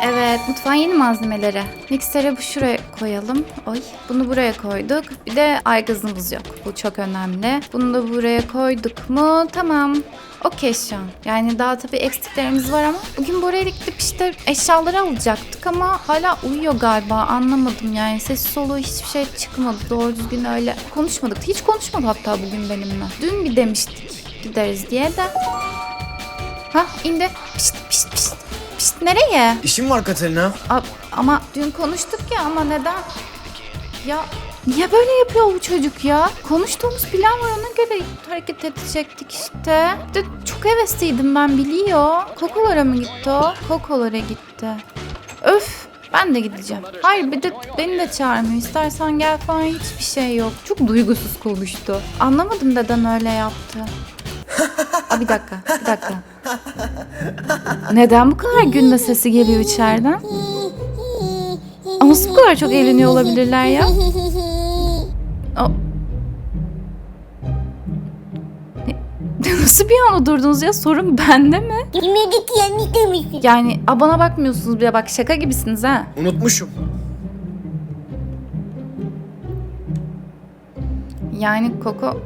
Evet, mutfağın yeni malzemeleri. Mikseri bu şuraya koyalım. Oy, bunu buraya koyduk. Bir de aygazımız yok. Bu çok önemli. Bunu da buraya koyduk mu? Tamam. Okey şu an. Yani daha tabii eksiklerimiz var ama bugün buraya gidip işte eşyaları alacaktık ama hala uyuyor galiba. Anlamadım yani. Sessiz soluğu hiçbir şey çıkmadı. Doğru düzgün öyle konuşmadık. Hiç konuşmadı hatta bugün benimle. Dün bir demiştik gideriz diye de. Ha indi. Pişt pişt pişt. Pişt nereye? İşim var Katerina. A- ama dün konuştuk ya ama neden? Ya niye böyle yapıyor bu çocuk ya? Konuştuğumuz plan var ona göre hareket edecektik işte. De çok hevesliydim ben biliyor. Kokolara mı gitti o? Kokolara gitti. Öf ben de gideceğim. Hayır bir de beni de çağırmıyor. İstersen gel falan hiçbir şey yok. Çok duygusuz konuştu. Anlamadım neden öyle yaptı. Bir dakika, bir dakika. Neden bu kadar gülme sesi geliyor içeriden? Ama nasıl bu kadar çok eğleniyor olabilirler ya? O... Nasıl bir anda durdunuz ya? Sorun bende mi? Bilmedik yanlış demişsin. Yani a, bana bakmıyorsunuz bile bak şaka gibisiniz ha. Unutmuşum. Yani Koko...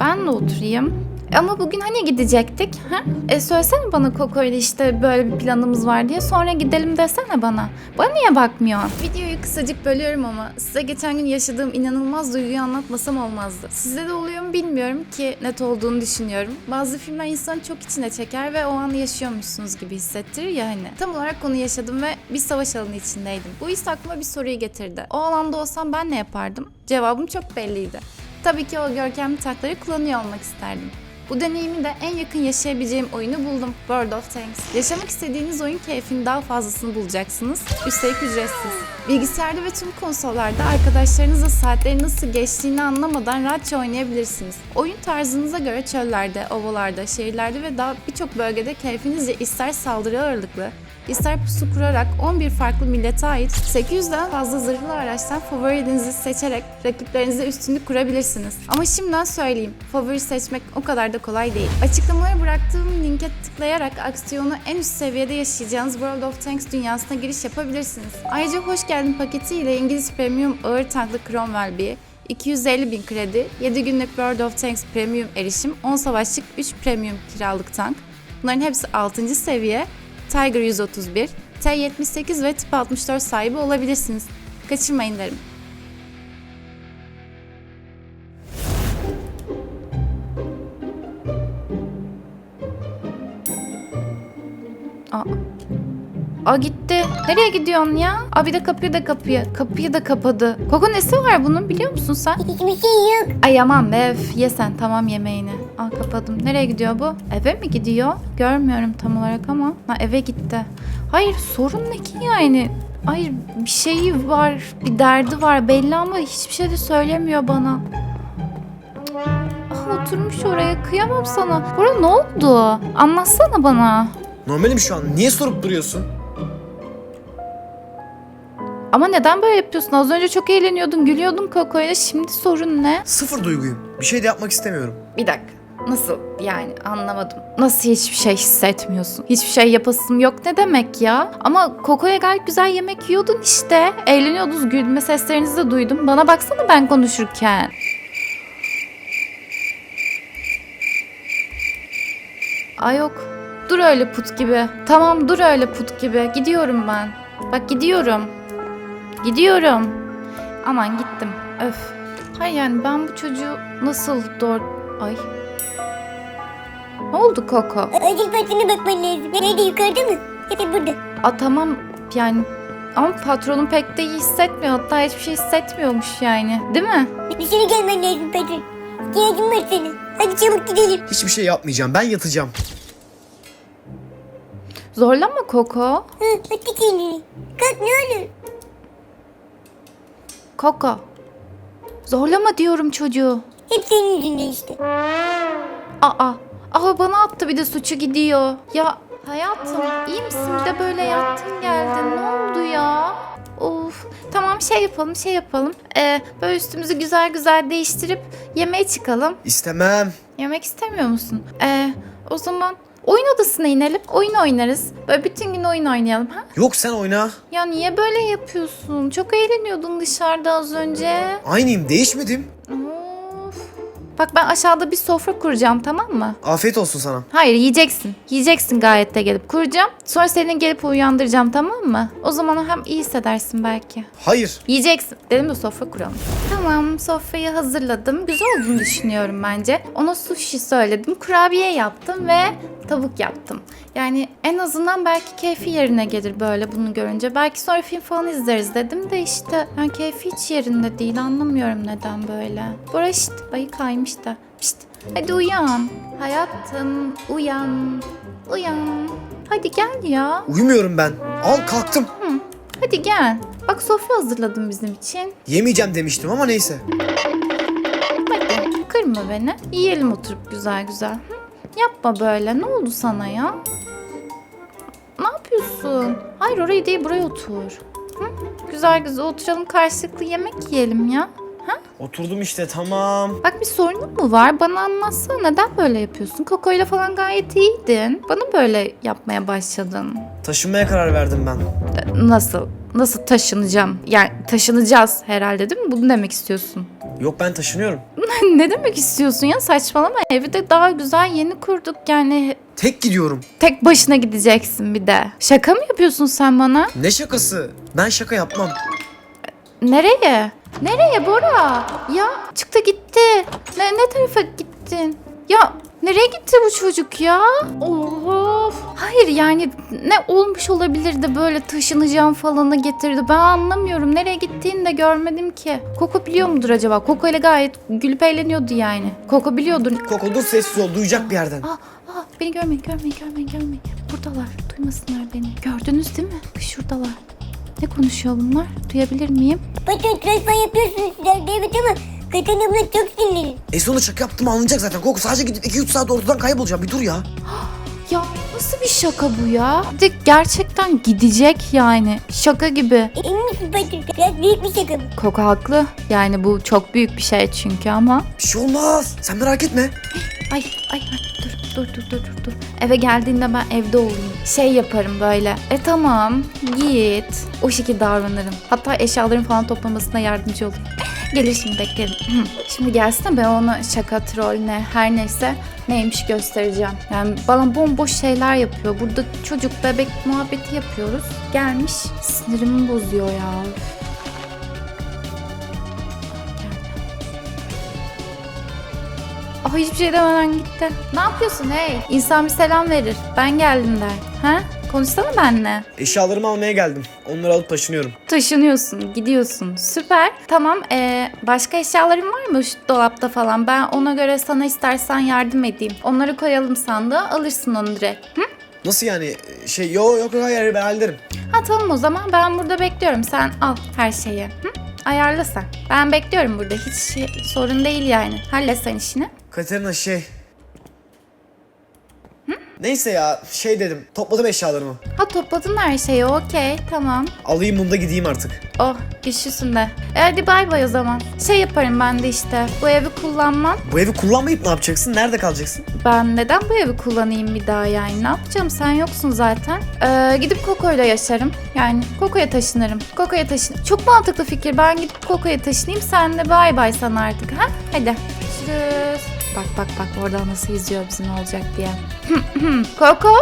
Ben de oturayım. Ama bugün hani gidecektik? Ha? E söylesene bana Koko ile işte böyle bir planımız var diye. Sonra gidelim desene bana. Bana niye bakmıyorsun? Videoyu kısacık bölüyorum ama size geçen gün yaşadığım inanılmaz duyguyu anlatmasam olmazdı. Sizde de oluyor mu bilmiyorum ki net olduğunu düşünüyorum. Bazı filmler insanı çok içine çeker ve o anı yaşıyormuşsunuz gibi hissettirir ya hani. Tam olarak onu yaşadım ve bir savaş alanı içindeydim. Bu his aklıma bir soruyu getirdi. O alanda olsam ben ne yapardım? Cevabım çok belliydi. Tabii ki o görkemli takları kullanıyor olmak isterdim. Bu deneyimi de en yakın yaşayabileceğim oyunu buldum. World of Tanks. Yaşamak istediğiniz oyun keyfinin daha fazlasını bulacaksınız. Üstelik ücretsiz. Bilgisayarda ve tüm konsollarda arkadaşlarınızla saatlerin nasıl geçtiğini anlamadan rahatça oynayabilirsiniz. Oyun tarzınıza göre çöllerde, ovalarda, şehirlerde ve daha birçok bölgede keyfinizce ister saldırı ağırlıklı, İster pusu kurarak 11 farklı millete ait 800'den fazla zırhlı araçtan favorilerinizi seçerek rakiplerinize üstünlük kurabilirsiniz. Ama şimdiden söyleyeyim, favori seçmek o kadar da kolay değil. Açıklamalara bıraktığım linke tıklayarak aksiyonu en üst seviyede yaşayacağınız World of Tanks dünyasına giriş yapabilirsiniz. Ayrıca hoş geldin paketi ile İngiliz Premium ağır tanklı Cromwell B, 250 bin kredi, 7 günlük World of Tanks Premium erişim, 10 savaşlık 3 Premium kiralık tank. Bunların hepsi 6. seviye Tiger 131, T78 ve Tip 64 sahibi olabilirsiniz. Kaçırmayın derim. Aa gitti. Nereye gidiyorsun ya? Aa bir de kapıyı da kapıyı. Kapıyı da kapadı. Koko nesi var bunun biliyor musun sen? Hiçbir şey yok. Ay aman be öf, ye sen tamam yemeğini. Al kapadım. Nereye gidiyor bu? Eve mi gidiyor? Görmüyorum tam olarak ama. Ha eve gitti. Hayır sorun ne ki yani? Hayır bir şeyi var, bir derdi var belli ama hiçbir şey de söylemiyor bana. Ah oturmuş oraya kıyamam sana. Bora ne oldu? Anlatsana bana. Normalim şu an. Niye sorup duruyorsun? Ama neden böyle yapıyorsun? Az önce çok eğleniyordun, gülüyordun Koko'yla. Şimdi sorun ne? Sıfır duyguyum. Bir şey de yapmak istemiyorum. Bir dakika. Nasıl yani anlamadım. Nasıl hiçbir şey hissetmiyorsun? Hiçbir şey yapasım yok ne demek ya? Ama Koko'ya gayet güzel yemek yiyordun işte. Eğleniyordunuz gülme seslerinizi de duydum. Bana baksana ben konuşurken. Ay yok. Dur öyle put gibi. Tamam dur öyle put gibi. Gidiyorum ben. Bak gidiyorum. Gidiyorum. Aman gittim. Öf. Hayır yani ben bu çocuğu nasıl doğru... Ay. Ne oldu Koko? Acil patrona bakman lazım. Nerede yukarıda mı? Ya da burada. A tamam yani ama patronum pek de iyi hissetmiyor. Hatta hiçbir şey hissetmiyormuş yani. Değil mi? Dışarı gelmen lazım patron. İhtiyacım var sana. Hadi çabuk gidelim. Hiçbir şey yapmayacağım. Ben yatacağım. Zorlama Koko. Hı, hadi kendini. Kalk ne olur. Koko. Zorlama diyorum çocuğu. Hep senin yüzünden işte. Aa. Aa bana attı bir de suçu gidiyor. Ya hayatım iyi misin? Bir de böyle yattın geldin. Ne oldu ya? Of. Tamam şey yapalım şey yapalım. Ee, böyle üstümüzü güzel güzel değiştirip yemeğe çıkalım. İstemem. Yemek istemiyor musun? Ee, o zaman Oyun odasına inelim. Oyun oynarız. Böyle bütün gün oyun oynayalım ha? Yok sen oyna. Ya niye böyle yapıyorsun? Çok eğleniyordun dışarıda az önce. Aynıyım değişmedim. Of. Bak ben aşağıda bir sofra kuracağım tamam mı? Afiyet olsun sana. Hayır yiyeceksin. Yiyeceksin gayet de gelip kuracağım. Sonra seni gelip uyandıracağım tamam mı? O zaman hem iyi hissedersin belki. Hayır. Yiyeceksin. Dedim de sofra kuralım. Tamam sofrayı hazırladım. Güzel olduğunu düşünüyorum bence. Ona sushi söyledim. Kurabiye yaptım ve tavuk yaptım. Yani en azından belki keyfi yerine gelir böyle bunu görünce. Belki sonra film falan izleriz dedim de işte ben keyfi hiç yerinde değil. Anlamıyorum neden böyle. Bora şşt ayı kaymış da. Şşt hadi uyan. Hayatım uyan. Uyan. Hadi gel ya. Uyumuyorum ben. Al kalktım. Hadi gel. Bak sofra hazırladım bizim için. Yemeyeceğim demiştim ama neyse. Hadi kırma beni. Yiyelim oturup güzel güzel. Hı? Yapma böyle. Ne oldu sana ya? Ne yapıyorsun? Hayır oraya değil buraya otur. Hı? Güzel güzel oturalım karşılıklı yemek yiyelim ya. Oturdum işte tamam. Bak bir sorunun mu var? Bana anlatsana neden böyle yapıyorsun? Koko ile falan gayet iyiydin. Bana böyle yapmaya başladın. Taşınmaya karar verdim ben. Nasıl? Nasıl taşınacağım? Yani taşınacağız herhalde değil mi? Bunu demek istiyorsun. Yok ben taşınıyorum. ne demek istiyorsun ya? Saçmalama. Evi de daha güzel yeni kurduk yani. Tek gidiyorum. Tek başına gideceksin bir de. Şaka mı yapıyorsun sen bana? Ne şakası? Ben şaka yapmam. Nereye? Nereye Bora? Ya çıktı gitti. Ne, ne tarafa gittin? Ya nereye gitti bu çocuk ya? Of. Hayır yani ne olmuş olabilir de böyle taşınacağım falanı getirdi. Ben anlamıyorum. Nereye gittiğini de görmedim ki. Koko biliyor mudur acaba? Koko ile gayet gülüp eğleniyordu yani. Koko biliyordur. Koko dur sessiz ol duyacak bir yerden. Aa, aa, beni görmeyin, görmeyin, görmeyin, görmeyin. Buradalar, duymasınlar beni. Gördünüz değil mi? Şuradalar. Ne konuşuyor bunlar? Duyabilir miyim? Patron transfer yapıyorsunuz sizler evet ama Katerina buna çok sinirli. E şaka yaptım anlayacak zaten. Koko sadece gidip 2-3 saat ortadan kaybolacağım. Bir dur ya. Ya nasıl bir şaka bu ya? Bir de gerçekten gidecek yani. Şaka gibi. Emin misin patron? Biraz büyük bir şaka bu. Koko haklı. Yani bu çok büyük bir şey çünkü ama. Bir şey olmaz. Sen merak etme. Ay ay ay dur dur dur dur dur dur. Eve geldiğinde ben evde olayım. Şey yaparım böyle. E tamam git. O şekilde davranırım. Hatta eşyaların falan toplamasına yardımcı olurum. Gelir şimdi beklerim. Hı. Şimdi gelsin ben ona şaka troll ne her neyse neymiş göstereceğim. Yani bana bomboş şeyler yapıyor. Burada çocuk bebek muhabbeti yapıyoruz. Gelmiş sinirimi bozuyor ya. Ah hiçbir şey demeden gitti. Ne yapıyorsun hey? İnsan bir selam verir. Ben geldim der. Ha? Konuşsana benimle. Eşyalarımı almaya geldim. Onları alıp taşınıyorum. Taşınıyorsun, gidiyorsun. Süper. Tamam, ee, başka eşyaların var mı şu dolapta falan? Ben ona göre sana istersen yardım edeyim. Onları koyalım sandığa, alırsın onu direkt. Hı? Nasıl yani? Şey yok yok hayır ben hallederim. Ha tamam o zaman ben burada bekliyorum. Sen al her şeyi. Hı? Ayarla sen. Ben bekliyorum burada. Hiç şey- sorun değil yani. Hallet sen işini. Katerina şey... Neyse ya şey dedim. Topladım eşyalarımı. Ha topladın her şeyi. Okey, tamam. Alayım bunu da gideyim artık. Oh güçlüsün de. E hadi bay bay o zaman. Şey yaparım ben de işte. Bu evi kullanmam. Bu evi kullanmayıp ne yapacaksın? Nerede kalacaksın? Ben neden bu evi kullanayım bir daha yani? Ne yapacağım? Sen yoksun zaten. Ee, gidip Koko'yla yaşarım. Yani Koko'ya taşınırım. Koko'ya taşın. Çok mantıklı fikir. Ben gidip Koko'ya taşınayım. Sen de bay bay sana artık. Ha? Hadi. Görüşürüz. Bak bak bak oradan nasıl izliyor bizi ne olacak diye. Koko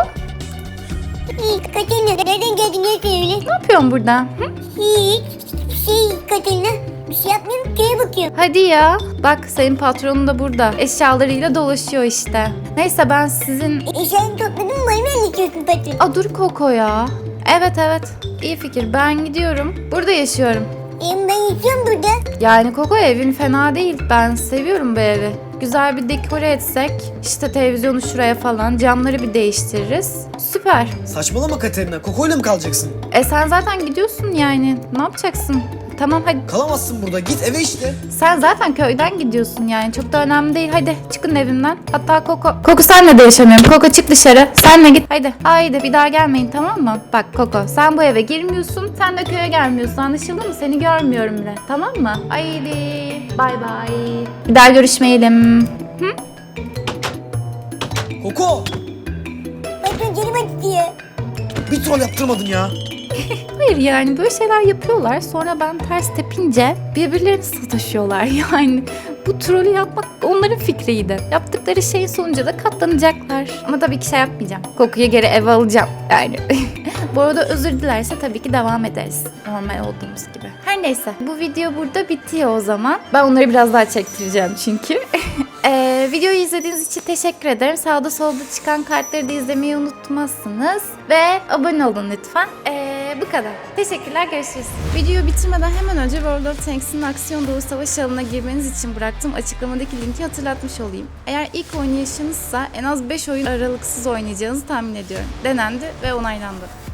İyi Katerina nereden geldin ya sen öyle? ne yapıyorsun burada? Hı? Hiç. Şey Katerina bir şey yapmıyorum köye bakıyorum. Hadi ya. Bak senin patronun da burada. Eşyalarıyla dolaşıyor işte. Neyse ben sizin... Eşyalarını topladın mı bana mı anlatıyorsun patron? Aa dur Koko ya. Evet evet. İyi fikir. Ben gidiyorum. Burada yaşıyorum. Ben yaşıyorum burada. Yani Koko evin fena değil. Ben seviyorum bu evi. Güzel bir dekore etsek, işte televizyonu şuraya falan, camları bir değiştiririz. Süper. Saçmalama Katerina. Koko'yla mı kalacaksın? E sen zaten gidiyorsun yani. Ne yapacaksın? Tamam hadi. Kalamazsın burada. Git eve işte. Sen zaten köyden gidiyorsun yani. Çok da önemli değil. Hadi çıkın evimden. Hatta Koko... Koko senle de yaşamıyorum. Koko çık dışarı. Senle git. Haydi. Haydi bir daha gelmeyin tamam mı? Bak Koko sen bu eve girmiyorsun. Sen de köye gelmiyorsun. Anlaşıldı mı? Seni görmüyorum bile. Tamam mı? Haydi. Bay bay. Bir daha görüşmeyelim. Koko! ya. Bir troll yaptırmadın ya. Hayır yani böyle şeyler yapıyorlar. Sonra ben ters tepince birbirlerini sataşıyorlar. Yani bu trolü yapmak onların fikriydi. Yaptıkları şeyin sonucu da katlanacaklar. Ama tabii ki şey yapmayacağım. Kokuyu geri eve alacağım yani. bu arada özür dilerse tabii ki devam ederiz. Normal olduğumuz gibi. Her neyse bu video burada bitiyor o zaman. Ben onları biraz daha çektireceğim çünkü. Ee, videoyu izlediğiniz için teşekkür ederim. Sağda solda çıkan kartları da izlemeyi unutmazsınız. Ve abone olun lütfen. Ee, bu kadar. Teşekkürler, görüşürüz. Videoyu bitirmeden hemen önce World of Tanks'in aksiyon dolu savaş alanına girmeniz için bıraktığım açıklamadaki linki hatırlatmış olayım. Eğer ilk oynayışınızsa en az 5 oyun aralıksız oynayacağınızı tahmin ediyorum. Denendi ve onaylandı.